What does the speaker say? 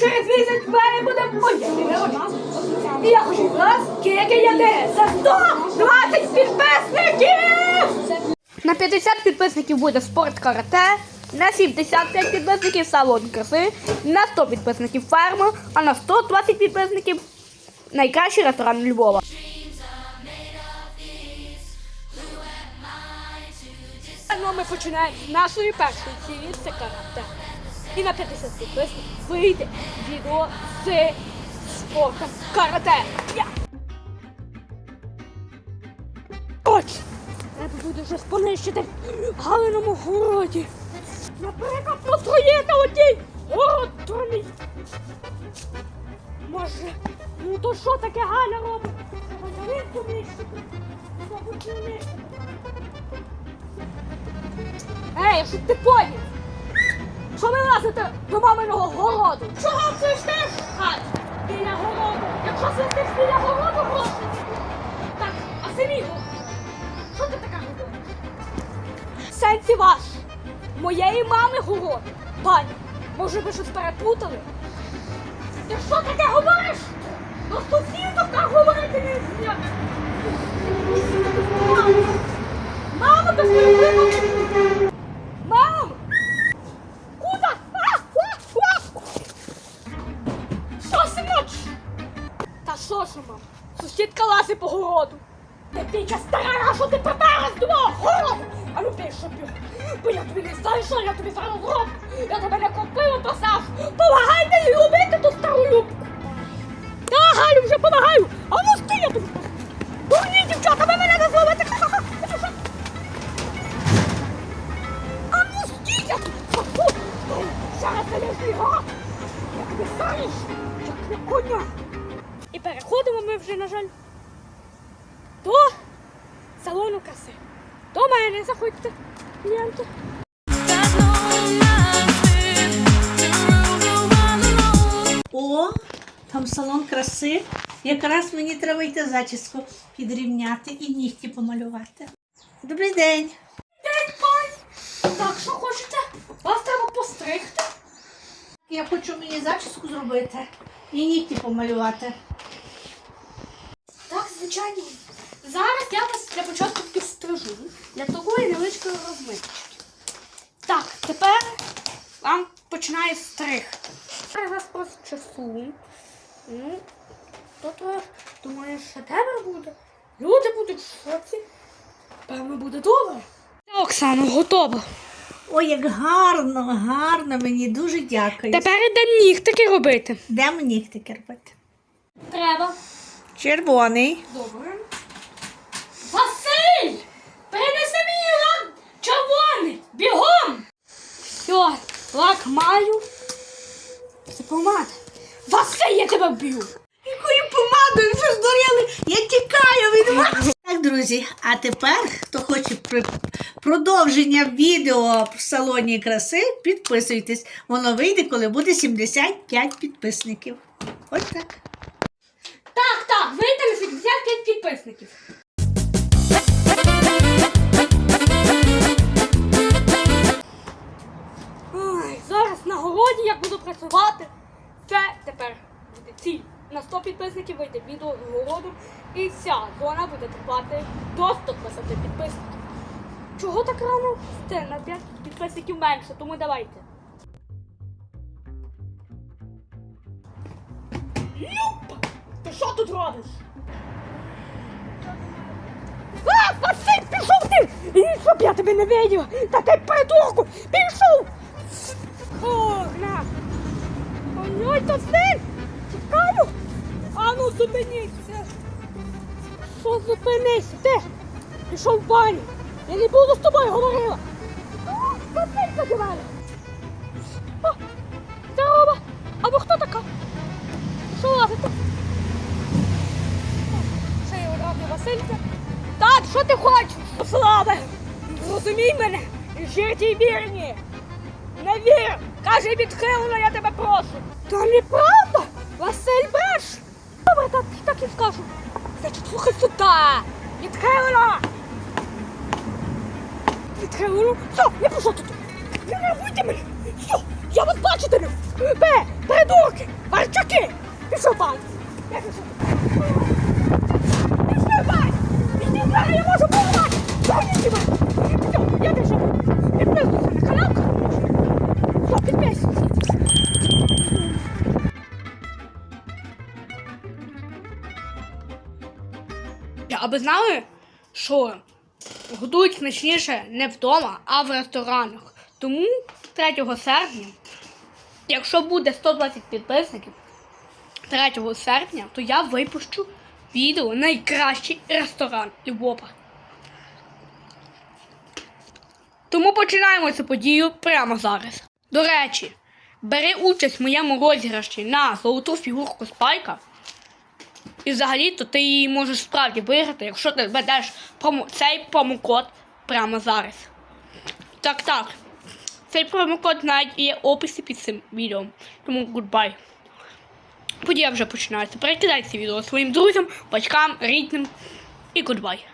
через місяць в мене буде моє народження. І я хочу вас скільки я де за 120 підписників! На 50 підписників буде спорт карате, на 75 підписників салон краси, на 100 підписників ферма, а на 120 підписників найкращий ресторан Львова. Ну, ми починаємо з нашої першої цілі це карате. І на 50 підписників вийде відео з спортом карате. Я. Отже, треба буде вже понищити в Галиному городі. Наприклад, построїти отій город троні. Може, ну то що таке Галя робить? Треба ялинку нищити. Мабуть. Ей, щоб ти поняв! Що ви лазите до маминого городу? Чого теж хат біля городу? Якщо сидиш біля городу гроші. Так, а самі городу. Що ти така говориш? Сенсі ваш. Моєї мами город. Пані, може ви щось переплутали? Ти що таке говориш? До сусідок так говорити не можна. Та що ж, мам? Сусідка лазить по городу. Ти піча стара, що ти приперлась до мого городу? А ну що б'ю? Бо я тобі не знаю, що я тобі зараз зроблю. Я тебе не купила посав. Помагай мені любити ту стару любку. Та, Галю, вже помагаю. А ну стій, я тобі. Дурні дівчата, ви мене не зловите. А ну стій, я тобі. Зараз не лежи, га. Я тобі станеш, як не коня. Переходимо ми вже, на жаль, до салону краси. До мене заходьте, клієнти. О, там салон краси. Якраз мені треба йти зачіску підрівняти і нігті помалювати. Добрий день. День, пані. Так, що хочете? Вас треба постригти. Я хочу мені зачіску зробити і нігті помалювати. Звичайно. Зараз я вас для початку підстрижу для такої невеличкої розмитки. Так, тепер вам починає стриг. Зараз вас просто часу. Ну, то думаю, що тебе буде. Люди будуть в шоці. Певно, буде добре. Оксано, готово. Ой, як гарно, гарно, мені дуже дякую. Тепер йдемо нігтики робити. Де мені нігтики робити? Треба. Червоний. Добре. Василь! Принеси мені лак червоний! Бігом! Все, лак маю. Це помада. Василь, я тебе вб'ю! Якою помадою ви що здуріли? Я тікаю від вас. Так, друзі, а тепер, хто хоче при- продовження відео в салоні краси, підписуйтесь. Воно вийде, коли буде 75 підписників. Ось так. Так, так, вийде на 75 підписників. Зараз на городі як буду працювати. Це тепер буде ціль. На 100 підписників вийде відео з городу і ця зона буде тривати до 120 підписників. Чого так рано? Це на 5 підписників менше, тому давайте. Люп! Ти що тут робиш? А, Василь, пішов ти! І щоб я тебе не видів! Та ти придурку! Пішов! Хорна! Ой, то син! Чекаю! А ну зупиніться! Що зупинися? Ти? Пішов в баню! Я не буду з тобою говорила! Василь заді Ти хочеш? Славе! Зрозумій мене! І жирті вірні! Не вір! Каже відхилено, я тебе прошу! Та неправда! Василь бреш! Добре, так, так і скажу. Значить, слухай сюди! Відхилено! Відхилено? Все, я пішов тут! Не нервуйте мене! Все, я вас бачити не! Бе, придурки! Іди! Пішов бать! Я пішов. Я можу! Сьогодні бать! Все, я пішов. Підписуйся на канал. Все, підписуйся. А ви знали, що готують смачніше не вдома, а в ресторанах. Тому 3 серпня, якщо буде 120 підписників 3 серпня, то я випущу відео найкращий ресторан Львова. Тому починаємо цю подію прямо зараз. До речі, бери участь в моєму розіграші на золоту фігурку Спайка. І взагалі-то ти її можеш справді виграти, якщо ти введеш промо... цей промокод прямо зараз. Так, так. Цей промокод навіть є в описі під цим відео. Тому goodbye. Подія вже починається. Перекидайте відео своїм друзям, батькам, рідним і goodbye.